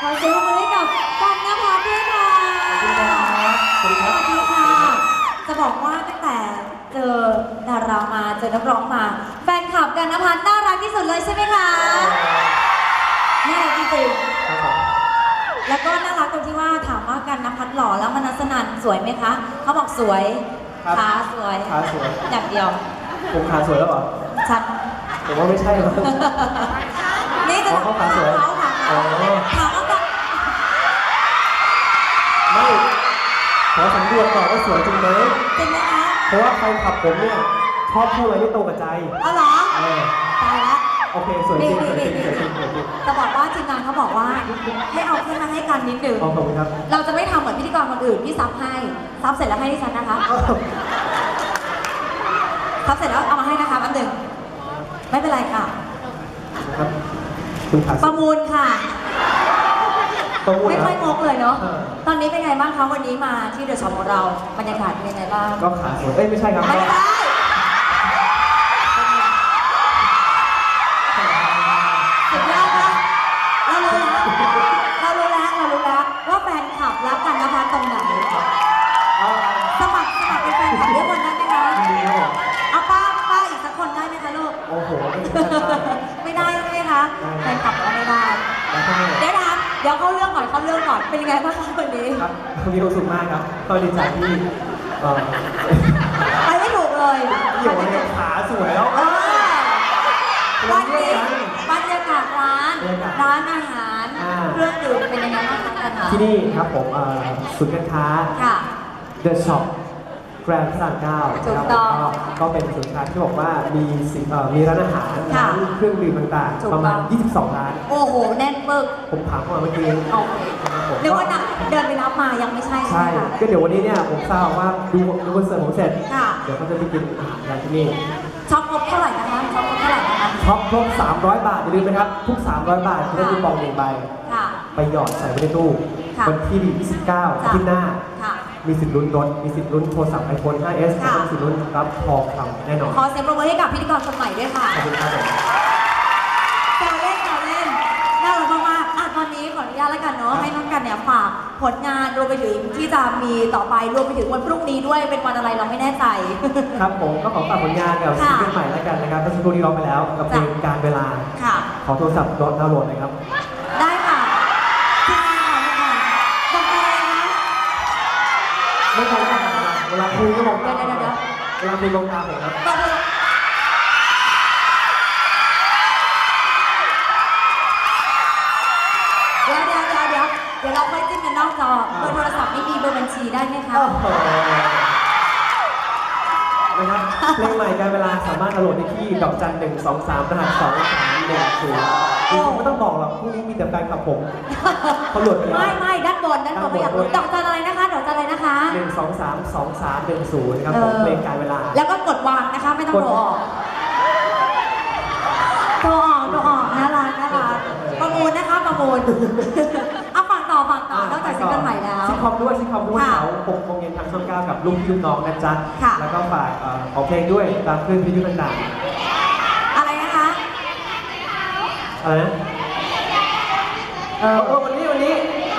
ขอเสียงปรบมือให้กับกันนภัสด้วยค่ะสวัสดีครับสวัสดีค่ะ จะบอกว่าตั้งแต่เจอดารามาเจอนักร้องมา แฟนคลับกันนภัสน่ารักที่สุดเลยใช่ไหมคะน่ารักจริงๆครับผมแล้วก็น่ารักตรงที่ว่าถามว่ากันนภัสหล่อแล้วมนัสนันสวยไหมคะเขาบอกสวยครับขาสวยขาสวย อย่างเดียวผมขาสวยแล้วเหรอ ชัด ผมว่าไม่ใช่หรอก นี่จะอ๋อเขาขาสวยเขาขาอ๋อ ถามว่ากันไม่ ขอสำรวจก่อนว่าสวยจริงไหมจริงไหมคะเพราะว่าแฟนคลับผมเนี่ยชอบพูดอะไรไม่ตรงกับใจเอาเหรอเออตายละโอเคสวยจริงสวยจริงสวยจริงสวยจริงจะบอกว่าทีมงานเขาบอกว่า ให้เอาแค่มาให้กันนิดนึง ขอบคุณครับเราจะไม่ทำเหมือนพิธีกรคนอื่นที่ซับให้ซับเสร็จแล้วให้ดิฉันนะคะ ซับเสร็จแล้วเอามาให้นะคะแป๊บหนึงไม่เป็นไรค่ะ ครับคุณขาสปวยระมูลค่ะ ประมูลไม่นะ ค่อยงกเลยเนาะ เออ ตอนนี้เป็นไงบ้างคะวันนี้มาที่เดอะช็อปของเรา บรรยากาศเป็นยังไงบ้างก็ขาสวยเอ้ยไม่ใช่ครับไม่ก็ ได้สุด ดี๋ยวนะเดี๋ยวเข้าเรื่องก่อนเข้าเรื่องก่อนเป็นยังไงบ้างคะวันนี้ครับมีความสุขมากครับก็ดีใจที่เอ่อไปไม่ถูกเลยพี่โยเนี่ยขาสวยแล้ว เออวันนี้บรรยากาศร้าน บรรยากาศร้านอาหารอ่า เครื่องดื่มเป็นยังไงบ้างคะกันคะ ที่นี่ครับผมเอ่อศูนย์การค้า ค่ะ The Shop แกรนด์พระรามเก้าถูนะกครับต้องก็ก็เป็นศูนย์การค้าที่บอกว่ามีสิเอ่อมีร้านอาหารค่ะร้านเครื่องดื่มต่างถูกๆ ประมาณ ต้อง 22 ร้าน โอ้โห แน่นปึกผมถามเข้ามาเมื่อกี้โอเคครับผมนึกว่านักเดินไปรับมายังไม่ใช่ใช่ใช่ไหมคะ ก็เดี๋ยววันนี้เนี่ยผมทราบว่าดูดูคอนเสิร์ตผมเสร็จ ค่ะ เดี๋ยวเขาจะไปกินอาหารกันที่นี่ช็อปครบเท่าไหร่นะคะช็อปครบเท่าไหร่นะคะท็อปครบ 300 บาทอย่าลืมนะครับ ทุก 300 บาทจะได้คูปองหนึ่งใบ ค่ะ ไปหยอดใส่ไว้ในตู้ค่ะวันที่ 29อาที่หน้าค่ะ มีสิทธิ์ลุ้นรถ มีสิทธิ์ลุ้นโทรศัพท์ iPhone 5s และค่ะ มีสิทธิ์ลุ้นรับทองคำแน่นอนขอเสียงปรบมือให้กับพิธีกรคนใหม่ด้วยค่ะขอบคุณครับผม แซวเล่นแซวเล่นน่ารักมากๆอะตอนนี้ขออนุญาตแล้วกันเนาะให้น้องกันเนี่ยฝากผลงานรวมไปถึงที่จะมีต่อไปรวมไปถึงวันพรุ่งนี้ด้วยเป็นวันอะไรเราไม่แน่ใจ ครับผมก็ขอฝากผลงานกับค่ะซิงเกิลใหม่แล้วกันนะครับก็ซิงเกิลที่ร้องไปแล้วกับเพลงจ้ะการเวลา ค่ะ ขอโทรศัพท์ดาวน์โหลดหนะครับ ลาคุยก็มองตาเดี๋ยวเดี๋ยวเวลาคุยมองตาผมครับบอกเลยเดี๋ยวเดี๋ยวเดี๋ยวเดี๋ยวเดี๋ยวเราค่อยจิ้มกันนอกจอเบอร์โทรศัพท์ไม่มีเบอร์บัญชีได้ไหมคะ โอ้โหนะครับเพลงใหม่การเวลาสามารถดาวน์โหลดได้ที่ดอกจันหนึ่งสองสามรหัสสองสามหนึ่งศูนย์จริงๆไม่ต้องบอกหรอกพรุ่งนี้มีแต่แฟนคลับผมเขาโหลดไปแล้ว ไม่ไม่ด้า นบนด้านบนไม่อยากรู้ดอกจันอะไรนะคะ ดอกจันอะไรนะคะ หนึ่งสองสามสองสามหนึ่งศูนย์ครับผมเออ เพลงการเวลา แล้วก็กดวางนะคะ ไม่ต้องโทรออกโทรออกโทรออกน่ารักน่ารักประมูลนะคะประมูลเอาฝากต่อฝากต่อนอกจากซิงเกิลใหม่แล้ว ซิทคอมด้วยซิทคอมด้วยค่ะเสาร์หกโมงเย็นทางช่องเก้ากับลูกพี่ลูกน้องนะจ๊ะ ค่ะ แล้วก็ฝากเอ่อของเพลงด้วยตามคลื่นวิทยุต่างอะไรนะคะ ๆอะไรนะ เออเออวันนี้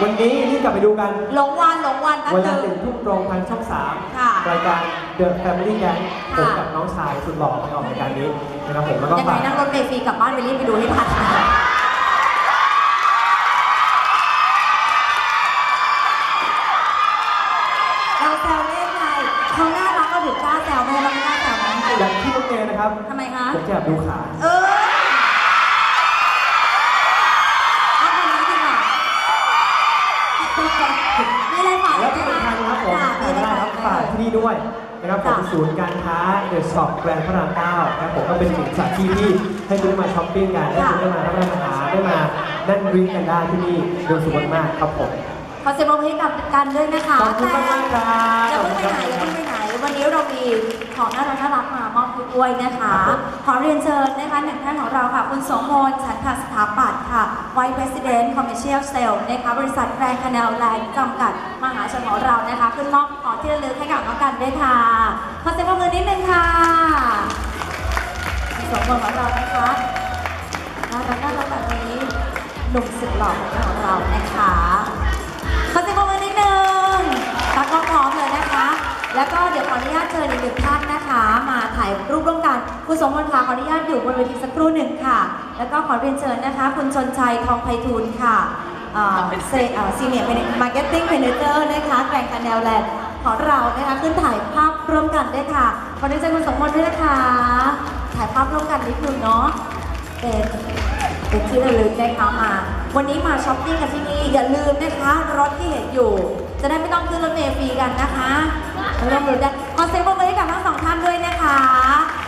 วันนี้วันนี้รีบกลับไปดูกัน หลงวันหลงวันแป๊บเวนึลางหนึ่งทุ่มตรงทางช่องสามค่ะรายการ The Family Gang ค่ะผมกับน้องชายสุดหล่อไปออกรายการนี้นะครับผมแล้วก็ยังไงฝากนั่งรถเมล์ฟรีกลับบ้านไปรีบไปดูให้ทันเราแซวเล่นไงเขาน่ารักก็ถึงกล้าแซวไม่งั้นเราไม่กล้าแซวน้องจริงอย่างที่น้องเมย์นะครับ ทำไมคะ ผมจะแอบดูขา เออ ด้วยนะครับผมค่ะศูนย์การค้าเดอะช็อปแกรนด์พระรามเก้านะครับผมก็เป็นอีกสถานที่ที่ให้คุณได้มาช้อปปิ้งกันได้คุณได้มารับประทานอาหารได้มานั่งดริ้งกันได้ที่นี่โดยสุขมากๆครับผมขอเสียงปรบมือให้กับกันด้วยนะคะขอบคุณมากๆครับ อย่าเพิ่งไปไหนอย่าเพิ่งไปไหน วันนี้เรามีของน่ารักน่ารักมามอบให้ด้วยนะคะ ขอเรียนเชิญนะคะหนึ่งท่านของเราค่ะ คุณสมมนฉันทสถาปัตย์ค่ะ Vice President Commercial Sales นะคะบริษัทแกรนด์คา n นลแลนด์จำกัด มหาชนของเรานะคะ ขึ้นมอบของที่ระลึกให้กับน้องกันด้วยค่ะ ขอเสียงปรบมือนิดนึงค่ะคุณสมมนของเรานะคะน่ารักน่ารักแบบนี้หนุ่มสุดหล่อของเราเรานะคะขอเสียงปรบมือนิดนึงตักล้องพร้อมเลยนะคะ แล้วก็เดี๋ยวขออนุญาตเชิญอีกหนึ่งท่านนะคะ มาถ่ายรูปร่วมกันคุณสมพลค่ะขออนุญาตอยู่บนเวทีสักครู่หนึ่งค่ะ แล้วก็ขอเรียนเชิญนะคะ คุณชนชัยทองไพฑูรย์ค่ะเซซีเนียร์มาร์เก็ตติ้งเพนเตอร์นะคะแกรนด์คาแนลแลนด์ของเรานะคะขึ้นถ่ายภาพร่วมกันด้วยค่ะขอเรียนเชิญคุณสมพลด้วยนะคะ ถ่ายภาพร่วมกันนิดนึงเนาะเป็นเป็นที่ระลึกนะคะมาวันนี้มาช้อปปิ้งกันที่นี่อย่าลืมนะคะรถที่เห็นอยู่ จะได้ไม่ต้องขึ้นรถเมล์ฟรีกันนะคะ ร่วมรุ้นกันขอเซ็นปรบมือให้กับทั้งสองท่านด้วยนะคะ